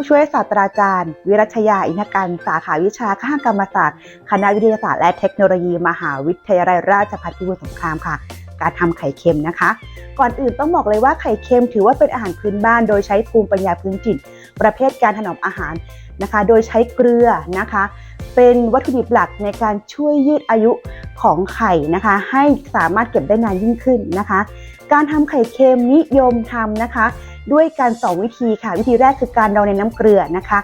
ผู้ช่วยศาสตราจารย์ วิรัชยาอินทกันสาขาวิชาข้างกรรมศาสตร์ คณะวิทยาศาสตร์และเทคโนโลยี มหาวิทยาลัยราชภัฏพิบูลสงครามค่ะ การทำไข่เค็มนะคะ ก่อนอื่นต้องบอกเลยว่าไข่เค็มถือว่าเป็นอาหารพื้นบ้าน โดยใช้ภูมิปัญญาพื้นถิ่นประเภทการถนอมอาหารนะคะ โดยใช้เกลือนะคะ เป็นวัตถุดิบหลักในการช่วยยืดอายุของไข่นะคะ ให้สามารถเก็บได้นานยิ่งขึ้นนะคะ การทำไข่เค็มนิยมทำนะคะ ด้วยการสองวิธีค่ะ วิธีแรกคือการดองในน้ำเกลือนะคะ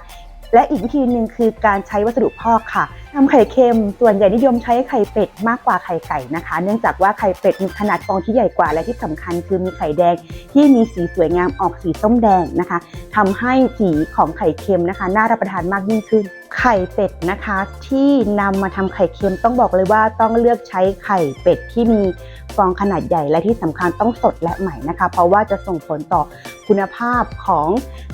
และอีกวิธีหนึ่งคือการใช้วัสดุพอกค่ะทำไข่เค็มส่วนใหญ่นิยมใช้ไข่เป็ดมากกว่าไข่ไก่นะคะ เนื่องจากว่าไข่เป็ดมีขนาดฟองที่ใหญ่กว่าและที่สำคัญคือมีไข่แดงที่มีสีสวยงามออกสีส้มแดงนะคะทำให้สีของไข่เค็มนะคะ น่ารับประทานมากยิ่งขึ้น ไข่เป็ดนะคะ ที่นำมาทำไข่เค็มต้องบอกเลยว่าต้องเลือกใช้ไข่เป็ดที่มีฟองขนาดใหญ่และที่สำคัญต้องสดและใหม่นะคะ เพราะว่าจะส่งผลต่อคุณภาพของ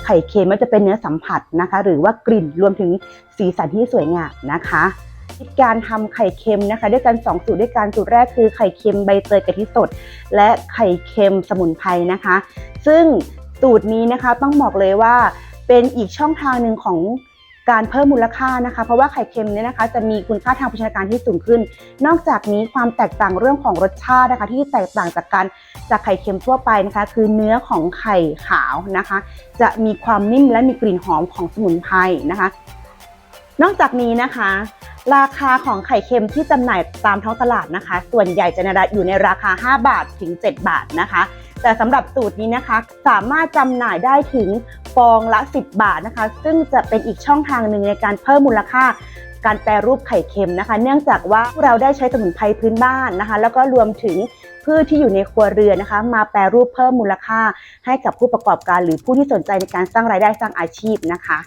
ไข่เค็มม่ว่าจะเป็นเนื้อสัมผัสนะคะ หรือว่ากลิ่นรวมถึงสีสันที่สวยงามนะคะการทำไข่เค็มนะคะ ด้วยกันสองสูตรด้วยกันสูตรแรกคือไข่เค็มใบเตยกะทิสด และไข่เค็มสมุนไพรนะคะ ซึ่งสูตรนี้นะคะต้องบอกเลยว่าเป็นอีกช่องทางหนึ่งของ การเพิ่มมูลค่านะคะ เพราะว่าไข่เค็มเนี่ยนะคะจะมีคุณค่าทางโภชนาการที่สูงขึ้น นอกจากนี้ความแตกต่างเรื่องของรสชาตินะคะ ที่แตกต่างจากการจากไข่เค็มทั่วไปนะคะ คือเนื้อของไข่ขาวนะคะ จะมีความนิ่มและมีกลิ่นหอมของสมุนไพรนะคะ นอกจากนี้นะคะ ราคาของไข่เค็มที่จำหน่ายตามท้องตลาดนะคะ ส่วนใหญ่จะอยู่ในราคา 5 บาทถึง 7 บาทนะคะแต่สำหรับสูตรนี้นะคะ สามารถจำหน่ายได้ถึง ฟองละ 10 บาทนะคะ ซึ่งจะเป็นอีกช่องทางหนึ่งในการเพิ่มมูลค่าการแปรรูปไข่เค็มนะคะ เนื่องจากว่าเราได้ใช้สมุนไพรพื้นบ้านนะคะ แล้วก็รวมถึงพืชที่อยู่ในครัวเรือนนะคะ มาแปรรูปเพิ่มมูลค่า ให้กับผู้ประกอบการหรือผู้ที่สนใจในการสร้างรายได้สร้างอาชีพนะคะ